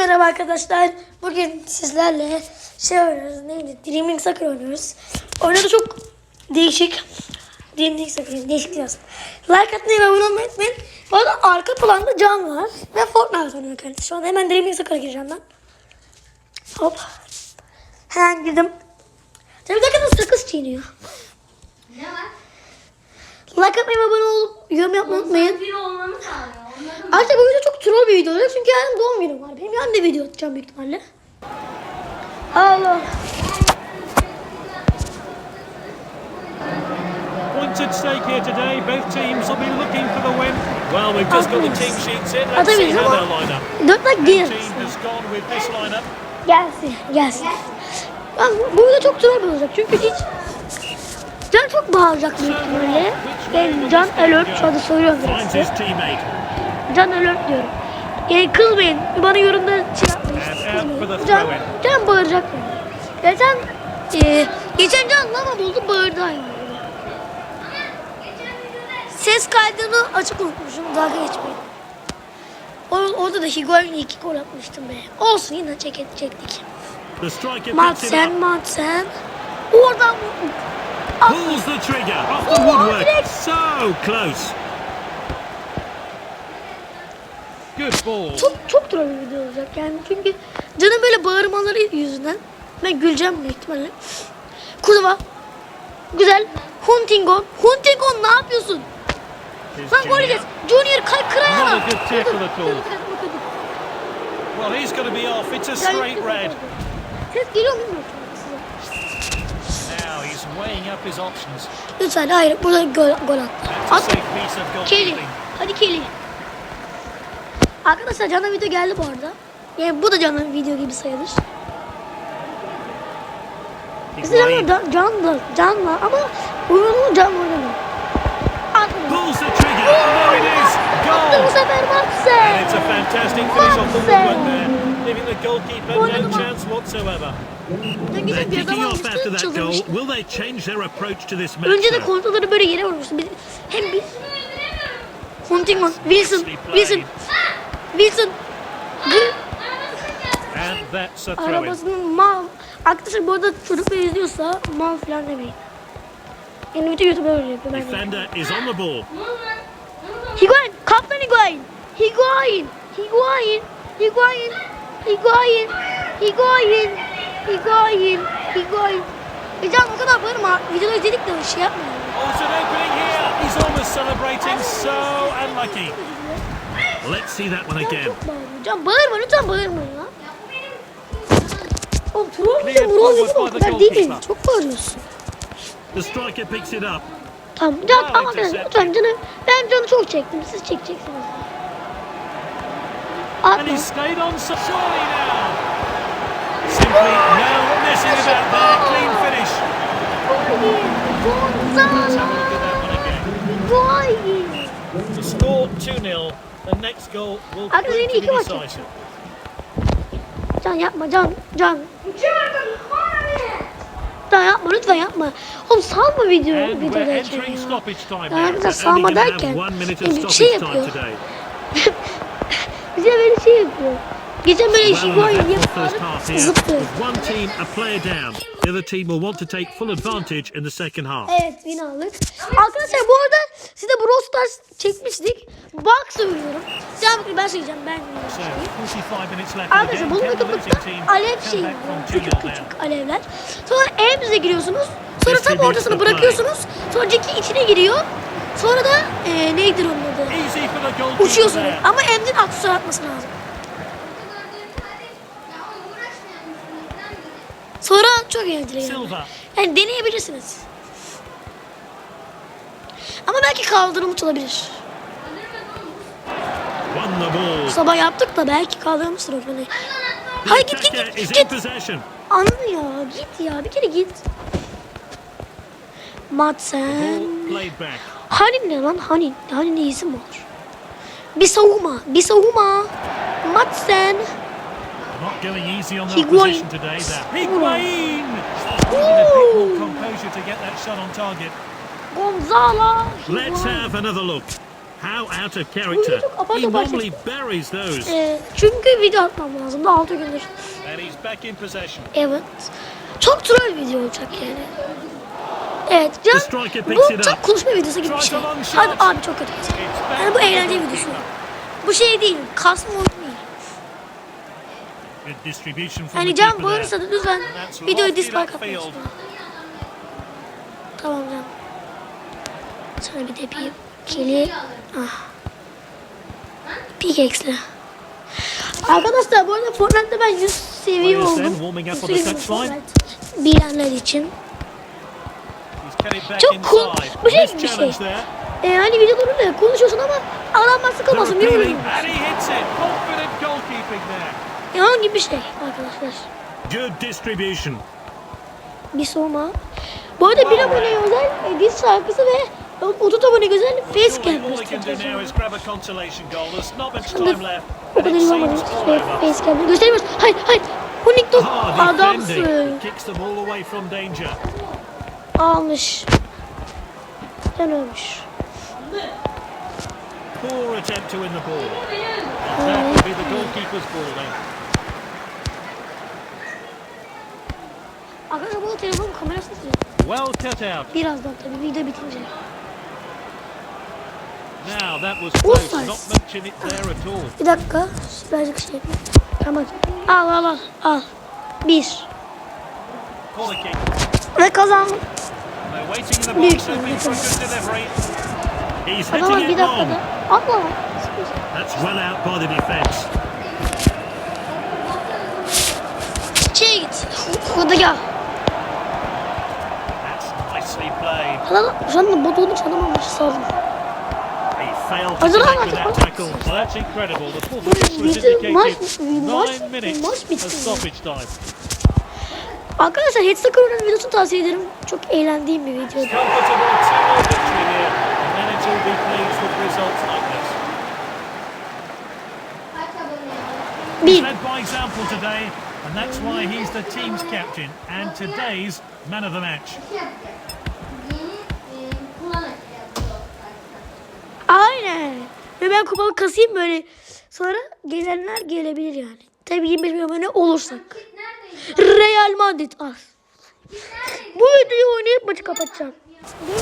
merhaba arkadaşlar. Bugün sizlerle şey oynuyoruz. Neydi? Dreaming Soccer oynuyoruz. Oyunda çok değişik. Dreaming Soccer değişik biraz. Like atmayı ve abone olmayı unutmayın. Bu arada arka planda Can var. Ve Fortnite oynuyor kendisi. Şu an hemen Dreaming Soccer'a gireceğim ben. Hop. Hemen girdim. Tabii dakikada sakız çiğniyor. Ne var? Like atmayı ve abone olup yorum yapmayı unutmayın. Arkadaşlar bu video çok troll bir video olacak çünkü yarın doğum günüm var. Benim yarın da video atacağım büyük ihtimalle. Allah. Points at stake here today. Both teams will be looking for the win. Well, we've just got the team sheets in. Let's see how they'll line up. 4 like Team gelir. has gone with this lineup. Gelsin, gelsin. Ben bu video çok troll bir olacak çünkü hiç Can çok bağıracak büyük ihtimalle. Ben Can Alert şu anda söylüyorum Can Alert diyorum. Yani kızmayın. Bana yorumda şey yapmayın. Kızmayın. Can. Can bağıracak yani. Geçen, e, geçen Can lava buldu bağırdı hayvan. Ses kaydını açık unutmuşum. Dalga geçmeyin. Or- orada da Higuain'e iki gol atmıştım be. Olsun yine çek çektik. Madsen. Madsen. Oradan Pulls the trigger off the woodwork. So close. Çok çok troll bir video olacak yani çünkü canım böyle bağırmaları yüzünden ben güleceğim büyük ihtimalle. Kurva. Güzel. Huntingon. Huntingon ne yapıyorsun? Lan gol yiyeceğiz. Junior kay kıraya. Not a good tackle at all. Well, he's got to be off. It's a straight red. Ses geliyor mu. Now he's weighing up his options. Lütfen hayır burada gol, gol at. At. Kelly. Hadi Kelly. Arkadaşlar canlı video geldi bu arada. Yani bu da canlı video gibi sayılır. Bizde canlı, da, canlı, canlı ama oyunu canlı oynamıyor. Attı bu sefer this match? Önce de kontrolleri böyle yere vurmuştu. Hem bir... Huntington, Wilson, Wilson, Wilson. And that's a. Arabasının mal. Arkadaşlar bu arada çocuklar izliyorsa mal falan demeyin. Yani bütün YouTube'da öyle yapıyor. Ben. Defender is on the ball. Higuain, kaptan Higuain. Higuain, Higuain, Higuain, Higuain, Higuain, Higuain, Higuain. E can o kadar bağırma. Videoda izledik de şey yapmayalım. Oh, it's an opening here. He's almost celebrating. So unlucky. Let's see that one again. Can bağırma lütfen bağırma ya. Oğlum troll bizim o kadar değil mi? goalkeeper. Çok bağırıyorsun. The striker picks it up. Tamam Can Bravo, ama arkadaşlar lütfen canı ben canı çok çektim. Siz çekeceksiniz. And Atma. he's stayed on so surely now. Simply no messing about there. Clean finish. Let's have a look at that one again. The score 2-0. The next goal will prove to be decisive. Can yapma Can. Can. Can yapma lütfen yapma. Oğlum salma video videodayken ya. They're only salma derken of bir şey yapıyor. Bize böyle şey yapıyor. Geçen böyle Higuain eventful yapıp zıplıyor. With one team a player down, the other team will want to take full advantage in the second half. Evet win aldık. Arkadaşlar bu arada size Brawl Stars çekmiştik. Bak söylüyorum. Devam bakayım ben söyleyeceğim. Ben So, 45 minutes left in the Arkadaşlar game. bunu Can the losing YouTube'da team alev şey from küçük 2-0 down? küçük alevler. Sonra evimize giriyorsunuz. Sonra tam play. bırakıyorsunuz. Sonra Jackie içine giriyor. Sonra da e, neydir onun adı? Uçuyorsunuz. there. Ama Emre'nin aksesuar atması lazım. Sonra çok eğlenceli yani. Yani deneyebilirsiniz. Ama belki kaldırılmış olabilir. Sabah yaptık da belki kaldırılmıştır o konuyu. Hayır git git git git. Anladın ya git ya bir kere git. Madsen. Hani ne lan hani? Hani ne isim var? Bir savunma. Bir savunma. Madsen. Not going easy on the Higuain. today. There. Higuain! Needed a bit more composure to get that shot on target. Gonzalo. Let's have another look. How out of character. He normally buries those. Ee, çünkü video atmam lazım. Daha 6 gündür. And he's back in possession. Evet. Çok troll video olacak yani. Evet. Can, bu çok konuşma videosu gibi bir şey. a long shot. Hadi abi çok kötü. Yani bu eğlence videosu. Bu şey değil. Kasma oyun değil. Good distribution from Yani Can keeper bağırırsa there. da lütfen videoyu dislike atmayın. Tamam Can. Sana bir de yapayım. Kili. Ah. Pickaxe'le. Arkadaşlar bu arada Fortnite'da ben 100 seviye oldum. warming up on the Söyleyeyim touchline. Fortnite Bilenler için. Çok cool. Bu şey bir şey. challenge there. Ee, hani videoda da konuşuyorsun ama adamlar sıkılmasın. They're Bir Herhangi bir şey arkadaşlar. Good distribution. Bir soğuma. Bu arada bir aboneye özel e, diz şarkısı ve 30 abone özel face Surely all cam he can do now is grab a consolation goal. There's not much Şimdi time left. o kadar iyi olmadı. all Ve over. face cam gösteremiyoruz. Hayır hayır. Bu Nick Dog adamsın. Almış. Sen ölmüş. Poor attempt to win the ball. That will be the goalkeeper's ball then. Arkadaşlar bu da telefon kamerası. Well cut out. Birazdan tabii video bitince. Now that was close. Not in it there at all. Bir dakika. Birazcık şey yapayım. Tamam. Al al al. Al. Bir. Ve kazandım. Büyük box, hoping for a good delivery. He's Adama hitting bir dakikada. lan. That's run out by the defence. Şeye git. Hadi gel. Tackle. Well, that's incredible. The full finish was Bitti, maç- maç- Nine minutes maç bitti. stoppage time. Arkadaşlar Headstock oyunun videosunu tavsiye ederim. Çok eğlendiğim bir videoydu. Comfortable 2-0 victory here. And manager will be pleased with results like this. Kaç abone var? Bir. And that's why he's the team's captain and today's man of the match. Aynen. Ve ben kupalı kasayım böyle. Sonra gelenler gelebilir yani. Tabii 25 milyon abone olursak. Real Madrid al. Bu videoyu oynayıp maçı kapatacağım. Değil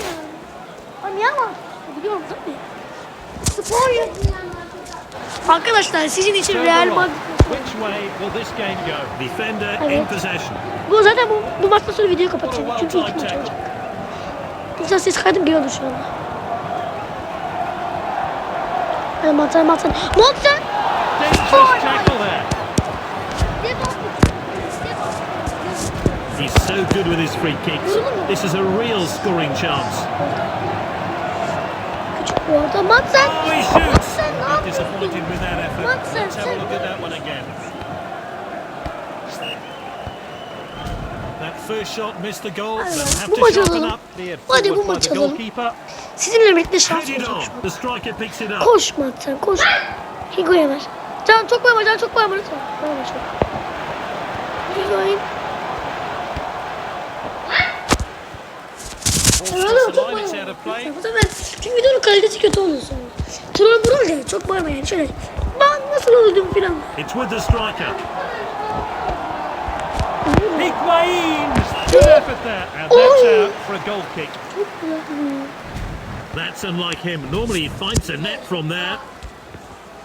mi? Ama? Biliyorum tabii. Spor ya. Arkadaşlar sizin için Real. Madrid. Which way will this game go? Defender in Evet. possession. Bu zaten bu, bu maçtan sonra videoyu kapatacağım. Çünkü iki maç olacak. Güzel ses kaydım geliyordu şu anda. Hadi Matsan Matsan. Matsan! Dangerous tackle there. He's so good with his free kicks. This is a real scoring chance. Küçük bu arada. Matsan! Oh, he shoots. Ne disappointed with that effort. Let's have a look at that one again. That first shot missed the goal. They'll lan, have to sharpen up. Cleared Hadi forward by the goalkeeper. Sizinle birlikte şans olacak it up. Koş. Higo'ya ver. Can çok koyma can çok koyma lütfen. Koyma çok. Crossed the çok bağırma. Bu sefer çünkü videonun kalitesi kötü oluyor sonra. Troll vurunca çok bağırma yani şöyle. Ben nasıl öldüm filan. It's with the striker. Higuain! Good effort there. And that's out for a goal kick. Çok güzel. That's unlike him. Normally he finds a net from there.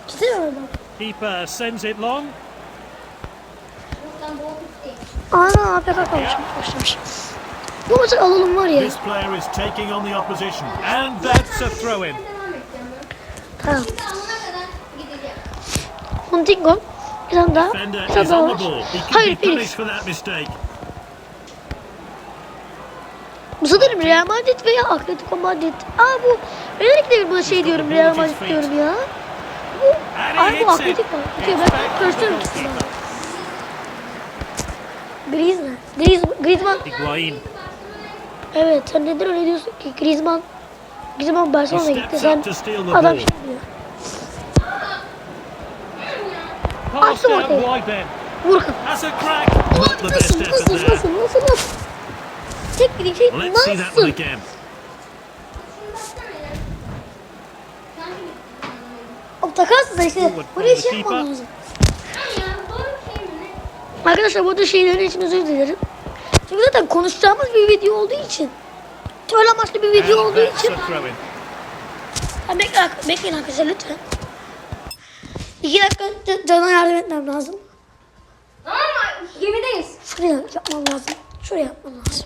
Güzel oradan. Keeper sends it long. Buradan bol bitti. Ana APK kalmış. Başlamış. Bu maçı alalım var ya. This player is taking on the opposition. And that's a throw in. Devam edeceğim ben. Tamam. Şimdi alana kadar gideceğim. Montingo. Bir tane daha. Defender Bir tane is daha on var. the ball. He could Hayır be punished Felix. Sanırım Real Madrid veya Atletico Madrid. Aa bu. Özellikle bir şey diyorum Real Madrid diyorum ya. Bu. Ay bu. Atletico. It's ben karıştırıyorum ikisini. Griezmann. Griezmann. Griezmann. Higuain. Evet sen neden öyle diyorsun ki Griezmann Griezmann Barcelona'ya gitti sen adam şey diyor. Attım ortaya. Vur best Nasıl nasıl nasıl nasıl nasıl Tek bir şey Let's see that one nasıl. Sanki takas da işte buraya şey yapmam lazım. Ya doğru şey? Arkadaşlar burada şeylerin için özür dilerim. Çünkü zaten konuşacağımız bir video olduğu için. Troll amaçlı bir video olduğu için. Ha, bekle, bekleyin arkadaşlar lütfen. İki dakika ca- cana yardım etmem lazım. Ama gemideyiz. Şuraya yapmam lazım. Şuraya yapmam lazım.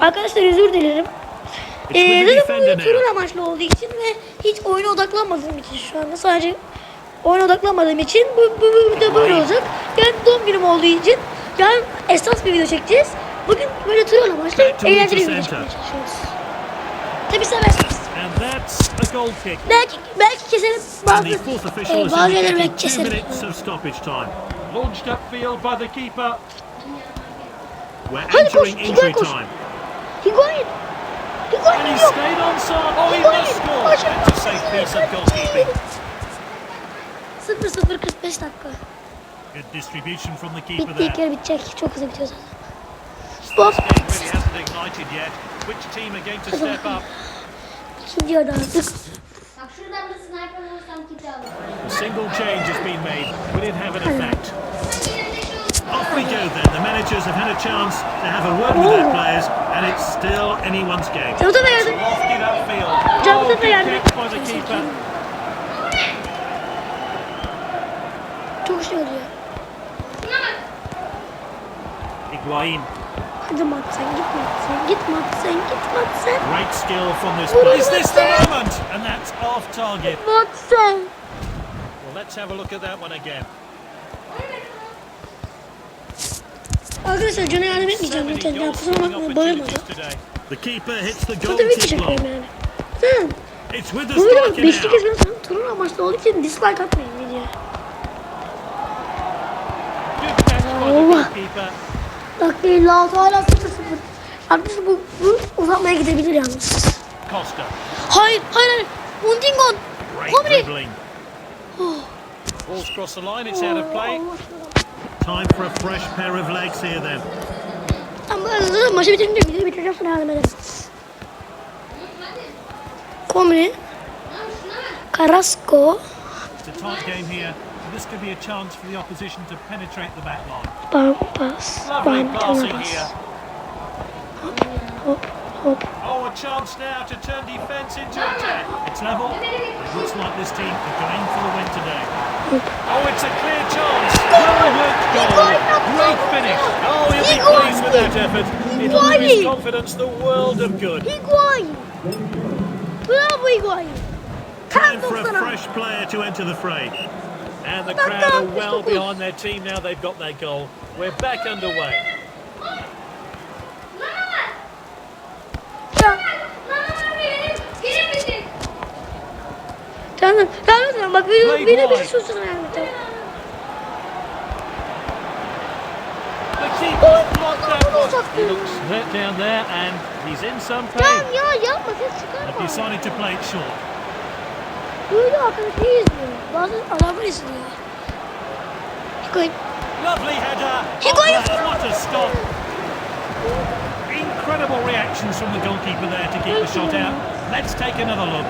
Arkadaşlar özür dilerim. Ee, dedim bu now. amaçlı olduğu için ve hiç oyuna odaklanmadığım için şu anda sadece oyuna odaklanmadığım için bu, bu, bu da böyle olacak. Yani doğum günüm olduğu için yani esas bir video çekeceğiz. Bugün böyle troll amaçlı eğlenceli bir video çekmeye çalışıyoruz. Tabi seversiniz. Belki belki keserim And bazı, e, bazı yerleri belki. Launched upfield by the keeper. We're Hadi koş, entering Higuain injury koş. Higuain. Higuain gidiyor. stayed on side. Oh, he Higuain. Koş. That's a safe piece of goalkeeping. 0-0 45 dakika. Good distribution from the keeper Bitti ilk yarı bitecek. Çok hızlı bitiyor zaten. Step up? İkinci yarı artık. A single change has been made. Will it have an effect? Off we go then. The managers have had a chance to have a word with their players, and it's still anyone's game. Yardım. Lofted upfield. Kick by the keeper. Çok şey oluyor. Higuain. Hadi Mat sen gitme. Sen gitme. Sen gitme. Sen. Great skill from this player. is Is this the moment? And that's off target. Mat sen. Well, let's have a look at that one again. Arkadaşlar cana yardım etmeyeceğim lütfen. Ya kusura Zaten video kick çekiyorum block. yani. Sen. Bu video beşli now. ben turun amaçlı olduğu için dislike atmayın videoya. Oh. goalkeeper. Dakika 56 hala 0-0. Arkadaşlar bu, bu uzatmaya gidebilir yalnız. Costa. Hayır hayır hayır. Mundingon. Komri. dribbling. Ball's crossed the line. It's out of play. Time for a fresh pair of legs here then. Şuna bak. Carrasco. It's a tight game here. This could be a chance for the opposition to penetrate the back line. Hop. Oh, a chance now to turn defence into attack. It's level. It looks like this team are going for the win today. Oh, it's a clear chance. Well worked goal. Great finish. Oh, he'll be pleased with that effort. It'll do his confidence the world of good. Higuain. Bravo Higuain. Time for a fresh player to enter the fray. And the crowd are well behind their team now they've got their goal. We're back underway. Lan bak. Ya. Lan bak benim. Benim bitti. Tamam. Tamam tamam. Bak video, Played video bir wide. susun yani. Tamam. The keeper's blocked that Bunu one. uzattı. He looks hurt down there and he's in some Tamam pain. ya yapma ses They've decided to play it short. Böyle arkadaşlar izliyor. Bazı adamlar izliyor. Higuain. Lovely header. What a stop. Incredible reactions from the goalkeeper there to keep the shot out. Let's take another look.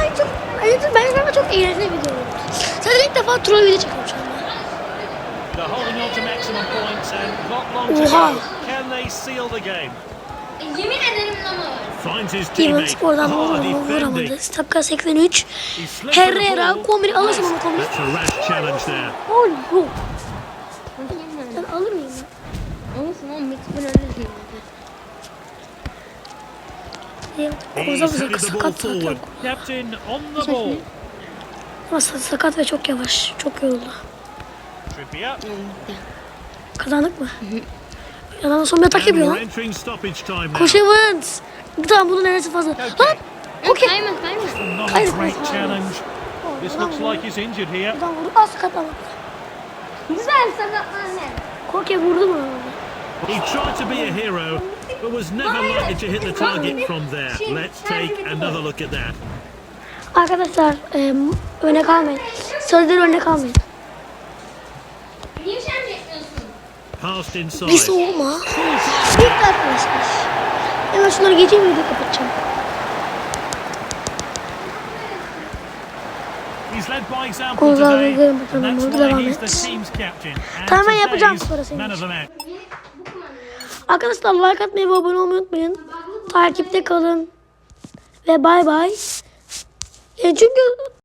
Ay çok, ay, ben sana çok eğlenceli bir video oldu. Zaten ilk defa troll video çekiyorum şu anda. They're holding on to maximum points and not long to Oha. go. Can they seal the game? E, Yemin ederim lan o. Finds his Ivan teammate. Spor'dan Oh, vuramadı. defending. Dakika 83. He slipped with the Herrera, ball. Komri alırsın onu Komri. That's a rash challenge there. Gol yok. Ben alır mıyım ya? Olsun oğlum Metin önünde Diyeyim, Koza sakat forward. zaten. Captain on the ball. Ama sa- sakat ve çok yavaş. Çok yoruldu. Kazandık mı? Adamın son bir atak yapıyor lan. Koş Evans. Tamam bunun neresi fazla. Lan. Okey. Kaymaz kaymaz. This looks like he's injured here. Buradan vurdu. Az sakatlandı. Güzel sakatlan ne? Koke vurdu mu? He tried to be a hero, but was never likely to hit the target from there. Let's take another look at that. Arkadaşlar e, öne kalmayın. Sözden öne kalmayın. Passed inside. Bir soğuma. Sırt arkadaşlar. Hemen şunları geçeyim ve kapatacağım. Kozlar bilgilerim bakalım. Devam et. Tamamen yapacağım sonra senin. Arkadaşlar like atmayı ve abone olmayı unutmayın. Takipte kalın. Ve bay bay. E çünkü